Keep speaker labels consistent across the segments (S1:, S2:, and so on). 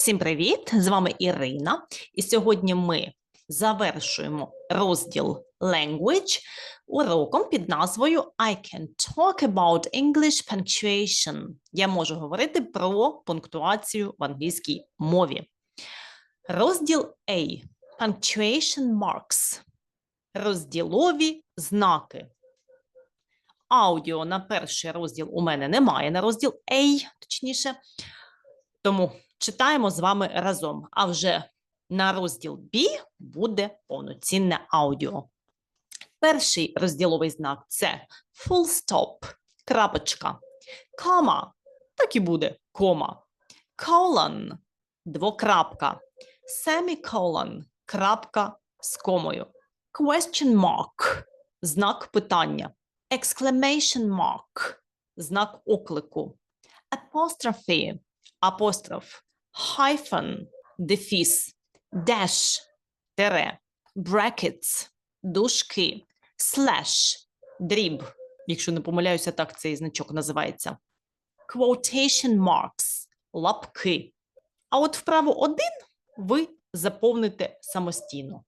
S1: Всім привіт! З вами Ірина, і сьогодні ми завершуємо розділ Language уроком під назвою I can talk about English punctuation. Я можу говорити про пунктуацію в англійській мові. Розділ A. Punctuation marks. Розділові знаки. Аудіо на перший розділ у мене немає, на розділ A, точніше. Тому читаємо з вами разом. А вже на розділ B буде повноцінне аудіо. Перший розділовий знак це full stop, крапочка, кома, так і буде кома, colon, двокрапка, semicolon, крапка з комою, question mark, знак питання, exclamation mark, знак оклику, apostrophe, апостроф, hyphen, дефіс, dash, тере, brackets, дужки, slash, дріб, якщо не помиляюся, так цей значок називається, quotation marks, лапки. А от вправу один ви заповните самостійно.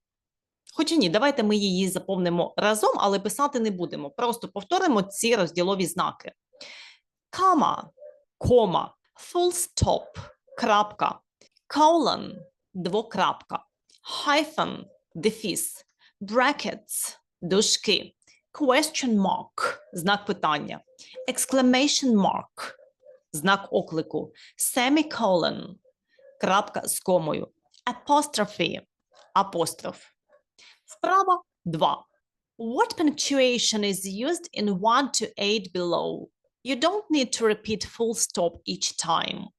S1: Хоча ні, давайте ми її заповнимо разом, але писати не будемо. Просто повторимо ці розділові знаки. Кама, кома, full stop, крапка, colon, двокрапка, hyphen, дефіс, brackets, дужки, question mark, знак питання, exclamation mark, знак оклику, semicolon, крапка з комою, apostrophe, апостроф. Вправа 2. What punctuation is used in 1 to 8 below? You don't need to repeat full stop each time.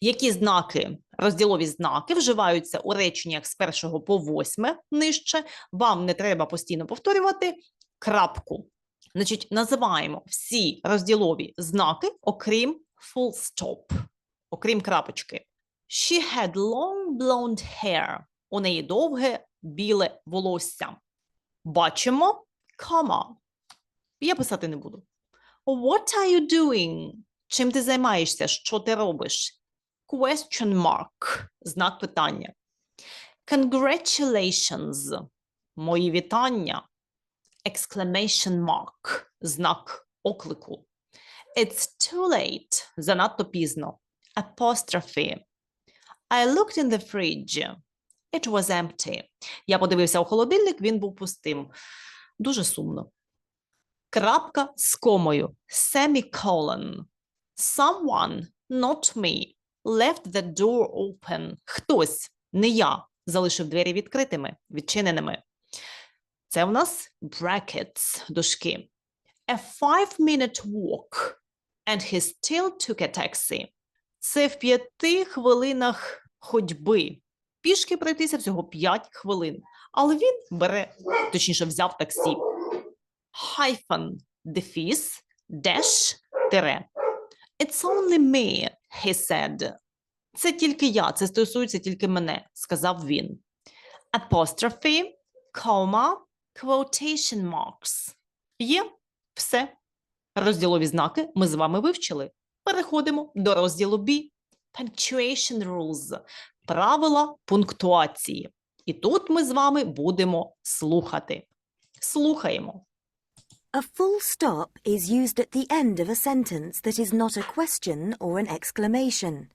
S1: Які знаки, розділові знаки вживаються у реченнях з першого по восьме нижче. Вам не треба постійно повторювати крапку. Значить, називаємо всі розділові знаки, окрім full stop, окрім крапочки. She had long blonde hair. У неї довге біле волосся. Бачимо, кома. Я писати не буду. What are you doing? Чим ти займаєшся? Що ти робиш? Question mark. Знак питання. Congratulations. Мої вітання. Exclamation mark. Знак оклику. It's too late. Занадто пізно. Apostrophe. I looked in the fridge. It was empty. Я подивився у холодильник, він був пустим. Дуже сумно. Крапка з комою. Semicolon. Someone, not me, left the door open. Хтось, не я, залишив двері відкритими, відчиненими. Це в нас brackets, дужки. A five-minute walk. And he still took a taxi. Це в п'яти хвилинах ходьби. Пішки пройтися всього 5 хвилин. Але він бере, точніше, взяв таксі. Hyphen, дефіс, dash, тире. It's only me, he said. Це тільки я, це стосується тільки мене, сказав він. Apostrophe, comma, quotation marks. Є все. Розділові знаки ми з вами вивчили. Переходимо до розділу B. Punctuation rules. Правила пунктуації. І тут ми з вами будемо слухати. Слухаємо.
S2: A full stop is used at the end of a sentence that is not a question or an exclamation,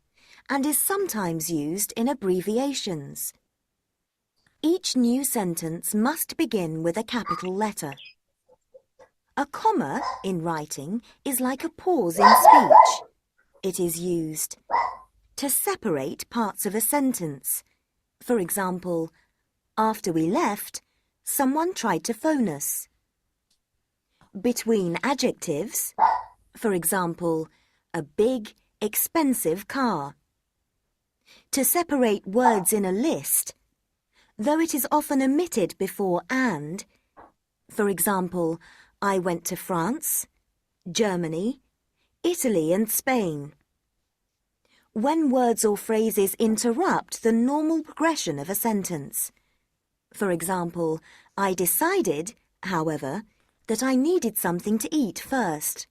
S2: and is sometimes used in abbreviations. Each new sentence must begin with a capital letter. A comma in writing is like a pause in speech. It is used to separate parts of a sentence. For example, after we left, someone tried to phone us between adjectives, for example, a big, expensive car. To separate words in a list, though it is often omitted before and, for example, I went to France, Germany, Italy and Spain. When words or phrases interrupt the normal progression of a sentence. For example, I decided, however, that I needed something to eat first.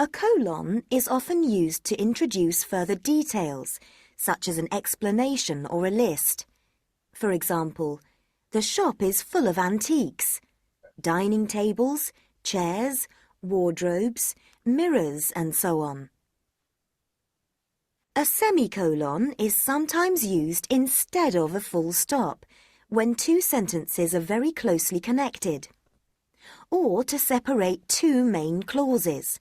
S2: A colon is often used to introduce further details, such as an explanation or a list. For example, the shop is full of antiques dining tables, chairs, wardrobes, mirrors, and so on. A semicolon is sometimes used instead of a full stop when two sentences are very closely connected, or to separate two main clauses,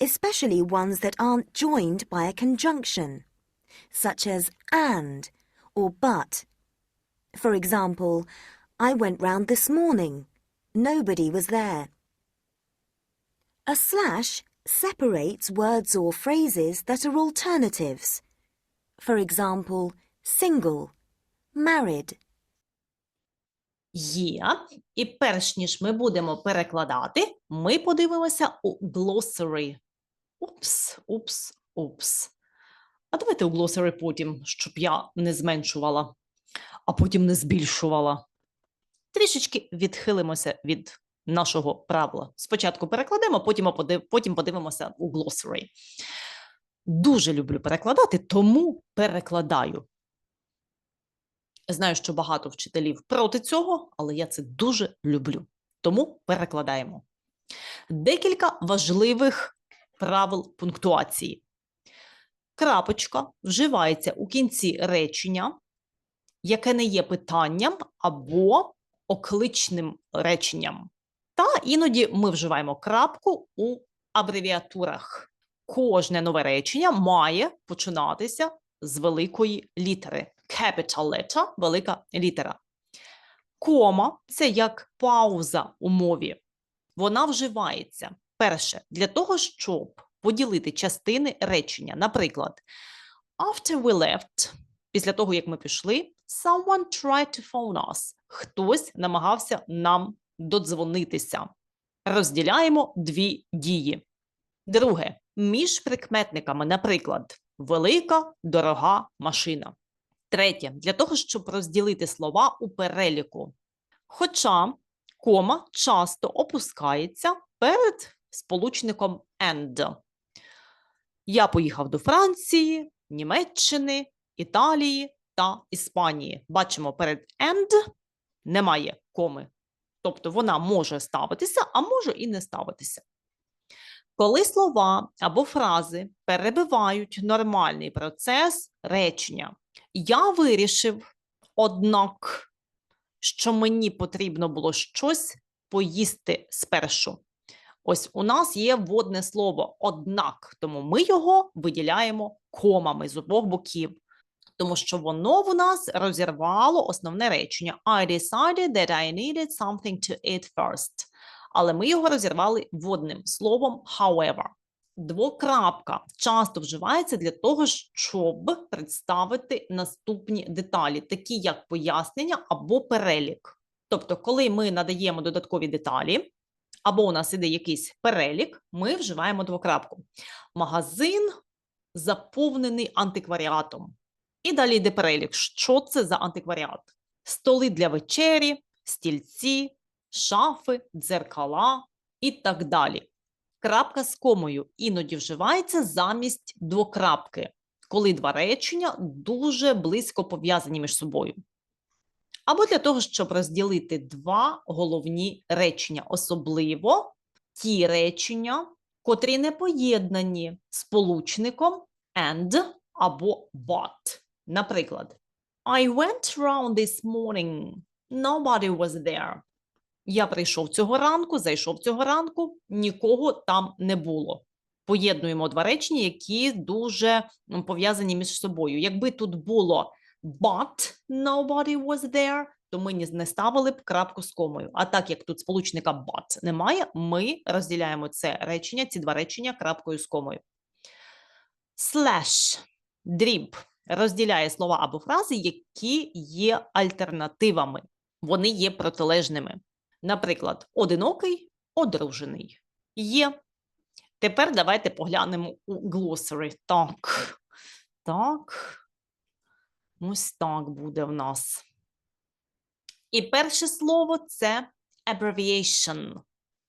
S2: especially ones that aren't joined by a conjunction, such as and or but. For example, I went round this morning. Nobody was there. A slash separates words or phrases that are alternatives. For example, single, married.
S1: Є. І перш ніж ми будемо перекладати, ми подивимося у glossary. Упс, упс, упс. А давайте у glossary потім, щоб я не зменшувала, а потім не збільшувала. Трішечки відхилимося від нашого правила. Спочатку перекладемо, потім, потім подивимося у glossary. Дуже люблю перекладати, тому перекладаю. Знаю, що багато вчителів проти цього, але я це дуже люблю. Тому перекладаємо. Декілька важливих правил пунктуації. Крапочка вживається у кінці речення, яке не є питанням або окличним реченням. Та іноді ми вживаємо крапку у абревіатурах. Кожне нове речення має починатися з великої літери. Capital letter – велика літера. Кома це як пауза у мові. Вона вживається перше для того, щоб поділити частини речення. Наприклад, after we left, після того як ми пішли, someone tried to phone us. Хтось намагався нам додзвонитися. Розділяємо дві дії. Друге, між прикметниками, наприклад, велика, дорога машина. Третє, для того, щоб розділити слова у переліку. Хоча кома часто опускається перед сполучником and. Я поїхав до Франції, Німеччини, Італії та Іспанії. Бачимо, перед and немає коми. Тобто вона може ставитися, а може і не ставитися. Коли слова або фрази перебивають нормальний процес речення, я вирішив, однак, що мені потрібно було щось поїсти спершу. Ось у нас є вводне слово однак, тому ми його виділяємо комами з обох боків, тому що воно в нас розірвало основне речення. I decided that I needed something to eat first. Але ми його розірвали вводним словом however. Двокрапка часто вживається для того, щоб представити наступні деталі, такі як пояснення або перелік. Тобто, коли ми надаємо додаткові деталі, або у нас іде якийсь перелік, ми вживаємо двокрапку. Магазин заповнений антикваріатом. І далі йде перелік. Що це за антикваріат? Столи для вечері, стільці, шафи, дзеркала і так далі. Крапка з комою іноді вживається замість двокрапки, коли два речення дуже близько пов'язані між собою. Або для того, щоб розділити два головні речення, особливо ті речення, котрі не поєднані сполучником and або but. Наприклад, I went round this morning. Nobody was there. Я прийшов цього ранку, зайшов цього ранку, нікого там не було. Поєднуємо два речення, які дуже пов'язані між собою. Якби тут було but nobody was there, то ми не ставили б крапку з комою. А так як тут сполучника but немає, ми розділяємо це речення, ці два речення крапкою з комою. Slash дріб розділяє слова або фрази, які є альтернативами. Вони є протилежними. Наприклад, одинокий, одружений. Є. Тепер давайте поглянемо у glossary. Так. Так. Ось так буде в нас. І перше слово це abbreviation.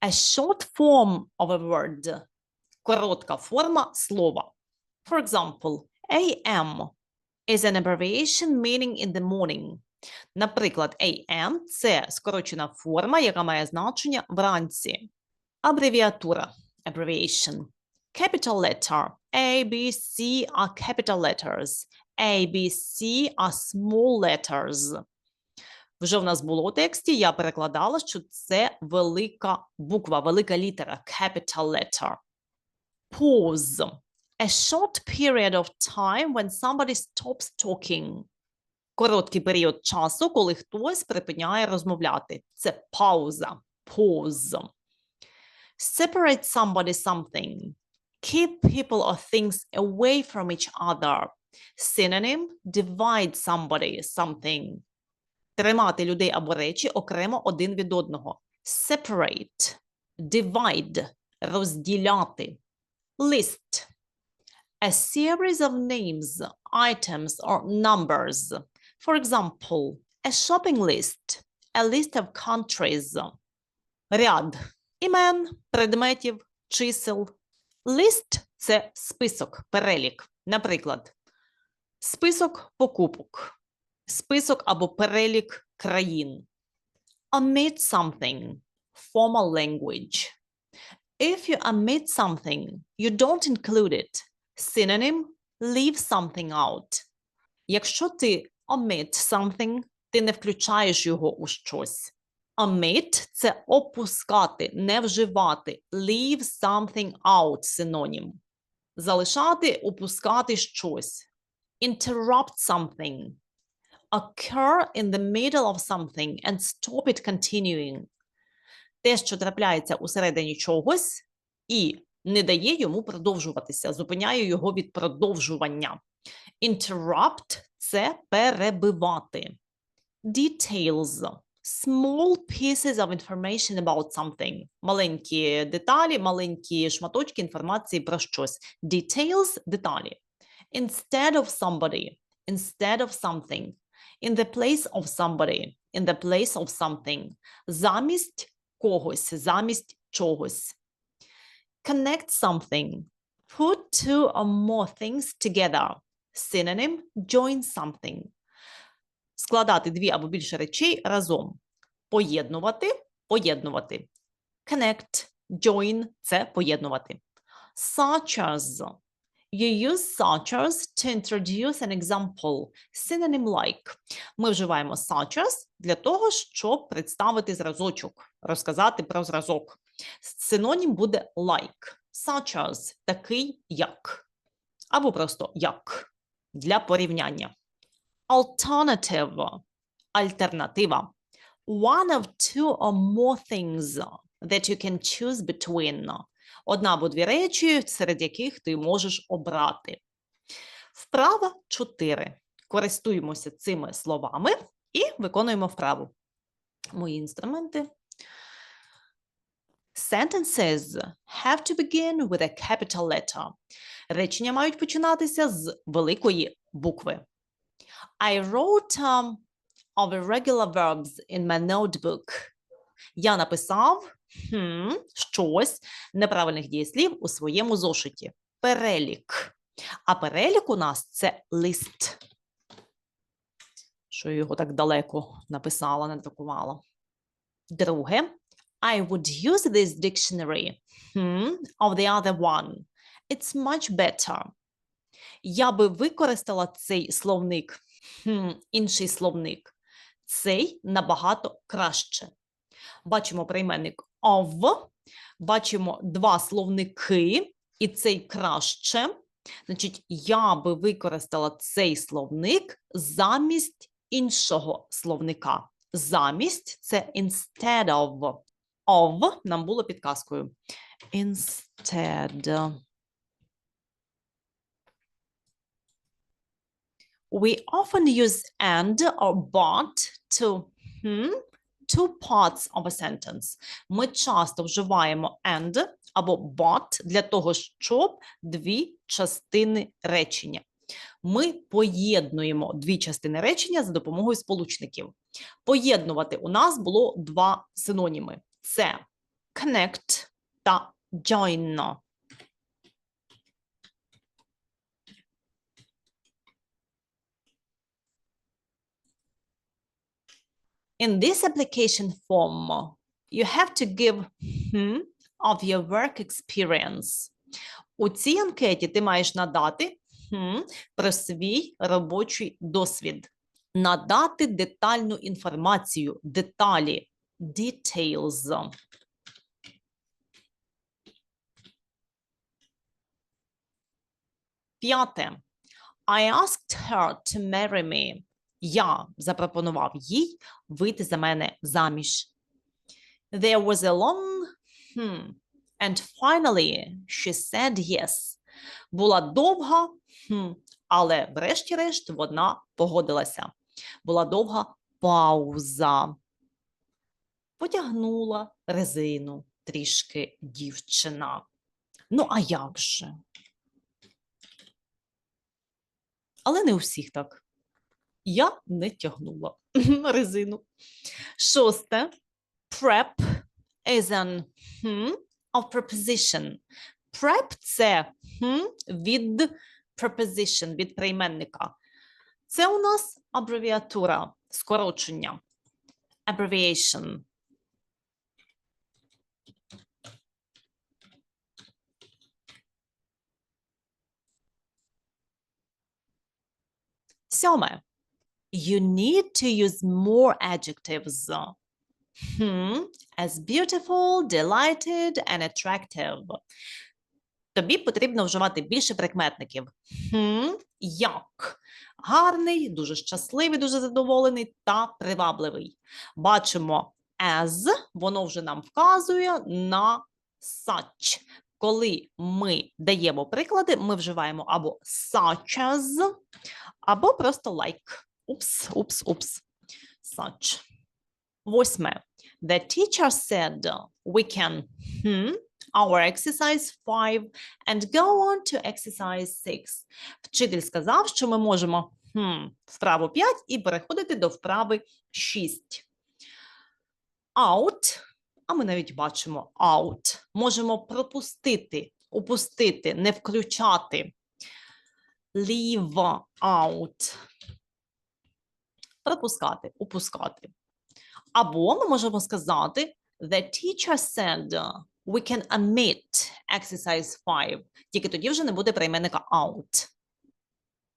S1: A short form of a word. коротка форма слова. For example, AM is an abbreviation meaning in the morning. Наприклад, AM – це скорочена форма, яка має значення вранці. Абревіатура – abbreviation. Capital letter A, B, C are capital letters. A, B, C are small letters. Вже в нас було у тексті, я перекладала, що це велика буква, велика літера, capital letter. Pause. A short period of time when somebody stops talking. Короткий період часу, коли хтось припиняє розмовляти. Це пауза. Pause. Separate somebody something. Keep people or things away from each other. Synonym divide somebody something. Тримати людей або речі окремо один від одного. Separate. Divide. Розділяти. List. A series of names, items, or numbers. For example, a shopping list, a list of countries. Ряд імен, предметів, чисел. List – це список, перелік. Наприклад, список покупок, список або перелік країн. Omit something – formal language. If you omit something, you don't include it. Synonym – leave something out. Якщо ти omit something, ти не включаєш його у щось. Omit – це опускати, не вживати. Leave something out – синонім. Залишати, опускати щось. Interrupt something. Occur in the middle of something and stop it continuing. Те, що трапляється усередині чогось і не дає йому продовжуватися, зупиняє його від продовжування. Interrupt – це перебивати. Details – small pieces of information about something. Маленькі деталі, маленькі шматочки інформації про щось. Details – деталі. Instead of somebody, instead of something. In the place of somebody, in the place of something. Замість когось, замість чогось. Connect something. Put two or more things together. Synonym – join something. Складати дві або більше речей разом. Поєднувати – поєднувати. Connect, join – це поєднувати. Such as. You use such as to introduce an example. Synonym like. Ми вживаємо such as для того, щоб представити зразочок, розказати про зразок. Синонім буде like. Such as – такий як. Або просто як. Для порівняння. Alternative – альтернатива. One of two or more things that you can choose between. Одна або дві речі, серед яких ти можеш обрати. Вправа 4. Користуємося цими словами і виконуємо вправу. Мої інструменти. Sentences have to begin with a capital letter. Речення мають починатися з великої букви. I wrote um, of irregular verbs in my notebook. Я написав хм, щось неправильних дієслів у своєму зошиті. Перелік. А перелік у нас це лист. Що його так далеко написала, надрукувала. Друге. I would use this dictionary hmm, of the other one. It's much better. Я би використала цей словник, хм, інший словник. Цей набагато краще. Бачимо прийменник of, бачимо два словники, і цей краще. Значить, я би використала цей словник замість іншого словника. Замість це instead of. Of нам було підказкою. Instead. We often use and or but to hmm, two parts of a sentence. Ми часто вживаємо and або but для того, щоб дві частини речення. Ми поєднуємо дві частини речення за допомогою сполучників. Поєднувати у нас було два синоніми: це connect та join. In this application form, you have to give hmm of your work experience. У цій анкеті ти маєш надати hmm про свій робочий досвід, надати детальну інформацію, деталі, details. П'яте. I asked her to marry me. Я запропонував їй вийти за мене заміж. There was a long hmm, and finally she said yes. Була довга, hmm, але врешті-решт вона погодилася. Була довга пауза. Потягнула резину трішки дівчина. Ну, а як же? Але не у всіх так. Я не тягнула резину. Шосте. Prep is an hmm, of preposition. Prep – це hmm, від preposition, від прийменника. Це у нас абревіатура, скорочення. Abbreviation. Сьоме. You need to use more adjectives. Hmm, as beautiful, delighted and attractive. Тобі потрібно вживати більше прикметників. Hmm, як гарний, дуже щасливий, дуже задоволений та привабливий. Бачимо as, воно вже нам вказує на such. Коли ми даємо приклади, ми вживаємо або such as, або просто like. Упс, упс, упс. Such. Восьме. The teacher said we can hmm, our exercise 5 and go on to exercise 6. Вчитель сказав, що ми можемо hmm, вправу 5 і переходити до вправи 6. Out, а ми навіть бачимо out. Можемо пропустити, упустити, не включати. Leave out. Пропускати, упускати. Або ми можемо сказати The teacher said we can omit exercise 5. Тільки тоді вже не буде прийменника out.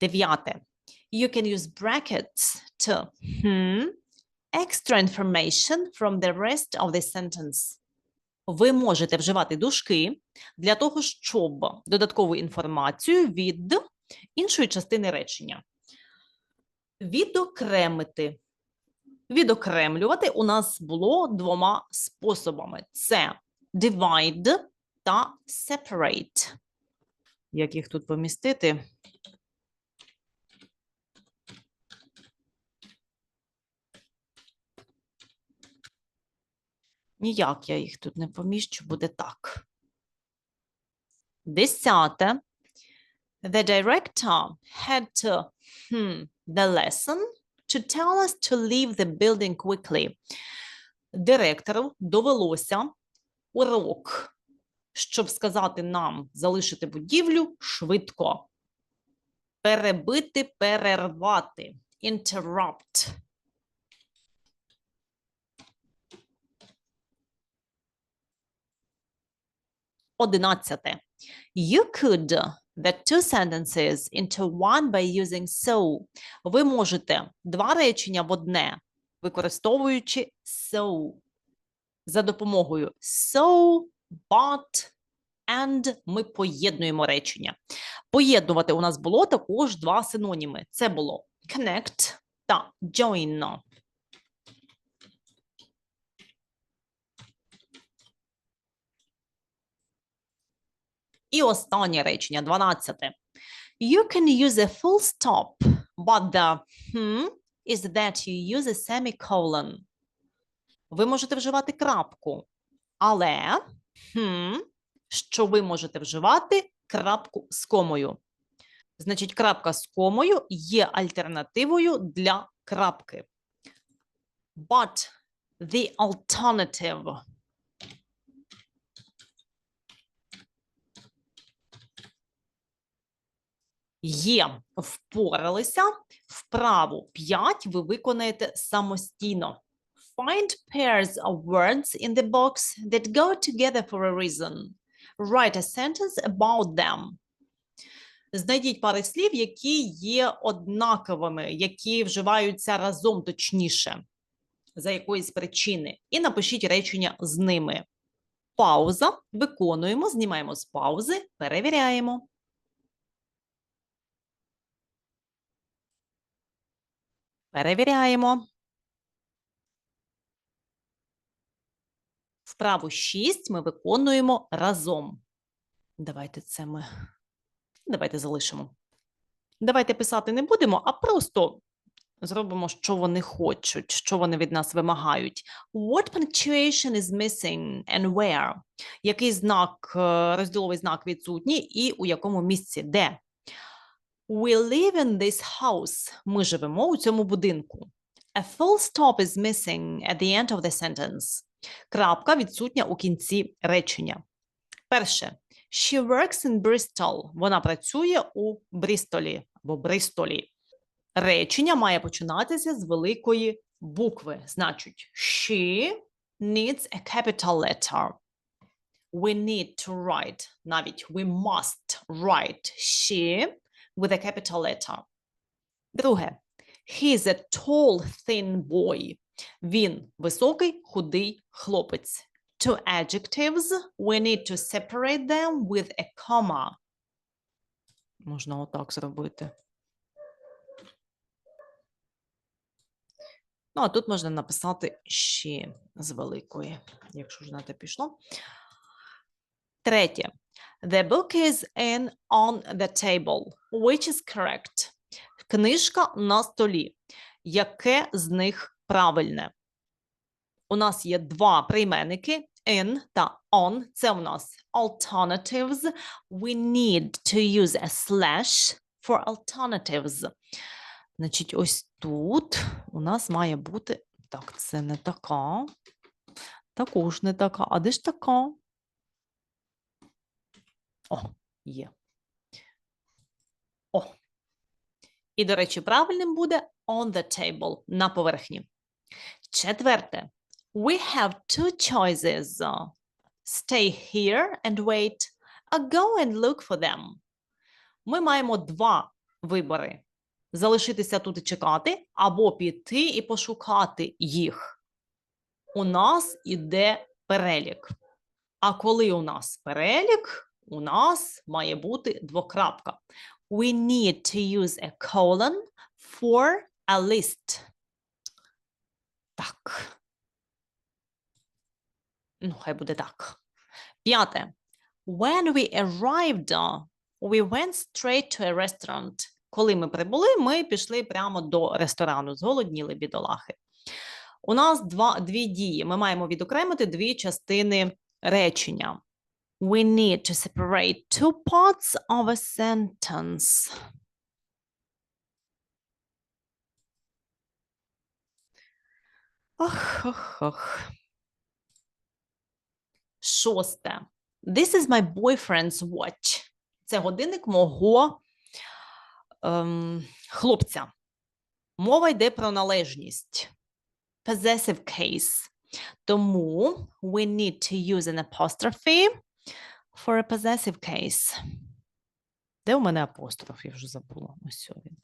S1: Дев'яте. You can use brackets to hmm, extra information from the rest of the sentence. Ви можете вживати дужки для того, щоб додаткову інформацію від іншої частини речення. Відокремити. Відокремлювати у нас було двома способами: це divide та separate. Як їх тут помістити? Ніяк я їх тут не поміщу, буде так. Десяте. The director had to hmm, the lesson to tell us to leave the building quickly. Директору довелося урок, щоб сказати нам залишити будівлю швидко. Перебити, перервати. Interrupt. Одинадцяте. You could the two sentences into one by using so. Ви можете два речення в одне, використовуючи so. За допомогою so, but, and ми поєднуємо речення. Поєднувати у нас було також два синоніми. Це було connect та join. І останнє речення, 12. You can use a full stop, but the hmm is that you use a semicolon. Ви можете вживати крапку, але hmm, що ви можете вживати крапку з комою. Значить, крапка з комою є альтернативою для крапки. But the alternative Є, впоралися. Вправу 5 ви виконаєте самостійно. Find pairs of words in the box that go together for a reason. Write a sentence about them. Знайдіть пари слів, які є однаковими, які вживаються разом точніше, за якоїсь причини, і напишіть речення з ними. Пауза. Виконуємо, знімаємо з паузи, перевіряємо. Перевіряємо. Вправу 6 ми виконуємо разом. Давайте це ми. Давайте залишимо. Давайте писати не будемо, а просто зробимо, що вони хочуть, що вони від нас вимагають. What punctuation is missing and where? Який знак, е, розділовий знак відсутній і у якому місці? Де? We live in this house. Ми живемо у цьому будинку. A full stop is missing at the end of the sentence. Крапка відсутня у кінці речення. Перше. She works in Bristol. Вона працює у Брістолі або Бристолі. Речення має починатися з великої букви. Значить, she needs a capital letter. We need to write, навіть we must write she with a capital letter. Друге. He's a tall, thin boy. Він високий, худий хлопець. To adjectives, we need to separate them with a comma. Можна отак зробити. Ну, а тут можна написати ще з великої, якщо ж на те пішло. Третє. The book is in on the table. Which is correct? Книжка на столі. Яке з них правильне? У нас є два прийменники in та on. Це у нас alternatives. We need to use a slash for alternatives. Значить, ось тут у нас має бути. Так, це не така. Також не така. А де ж така? О, є. О. І, до речі, правильним буде on the table на поверхні. Четверте. We have two choices. Stay here and wait, or go and look for them. Ми маємо два вибори: залишитися тут і чекати, або піти і пошукати їх. У нас іде перелік. А коли у нас перелік, у нас має бути двокрапка. We need to use a colon for a list. Так. Ну, хай буде так. П'яте. When we arrived, we went straight to a restaurant. Коли ми прибули, ми пішли прямо до ресторану, зголодніли бідолахи. У нас два, дві дії. Ми маємо відокремити дві частини речення. We need to separate two parts of a sentence. Ох, ох, ох. Шосте. This is my boyfriend's watch. Це годинник мого ем, хлопця. Мова йде про належність. Possessive case. Тому we need to use an apostrophe for a possessive case. Де у мене апостроф? Я вже забула. Ось він.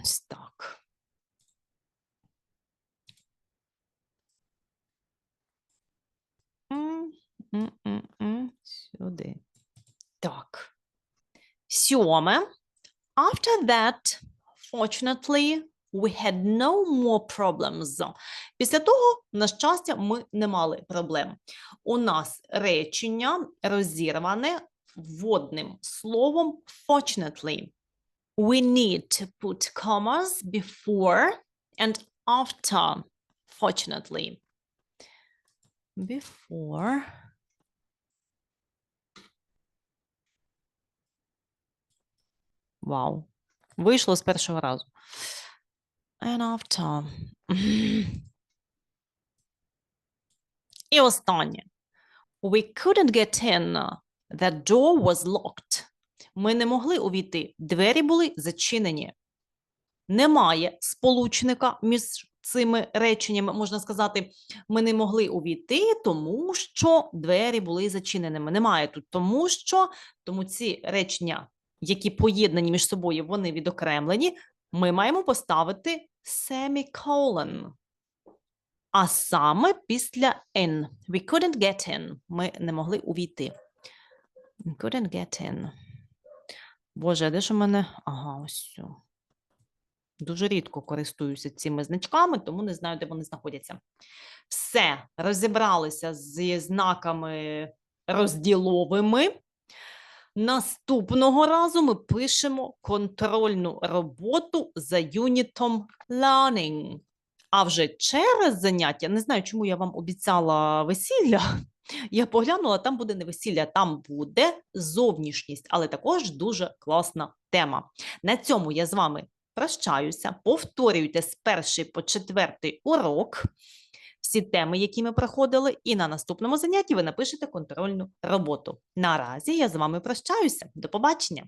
S1: Ось так. Сюди. Так. Сьоме. After that, fortunately, we had no more problems. Після того, на щастя, ми не мали проблем. У нас речення розірване вводним словом fortunately. We need to put commas before and after fortunately. Before Вау. Вийшло з першого разу. And after. І останнє. We couldn't get in. The door was locked. Ми не могли увійти. Двері були зачинені. Немає сполучника між цими реченнями. Можна сказати, ми не могли увійти, тому що двері були зачиненими. Немає тут тому що, тому ці речення, які поєднані між собою, вони відокремлені. Ми маємо поставити semicolon. А саме після N. We couldn't get in. Ми не могли увійти. We couldn't get in. Боже, де ж у мене? Ага, ось. Дуже рідко користуюся цими значками, тому не знаю, де вони знаходяться. Все, розібралися зі знаками розділовими. Наступного разу ми пишемо контрольну роботу за юнітом Learning. А вже через заняття, не знаю, чому я вам обіцяла весілля. Я поглянула, там буде не весілля, там буде зовнішність, але також дуже класна тема. На цьому я з вами прощаюся. Повторюйте з перший по четвертий урок всі теми, які ми проходили, і на наступному занятті ви напишете контрольну роботу. Наразі я з вами прощаюся. До побачення!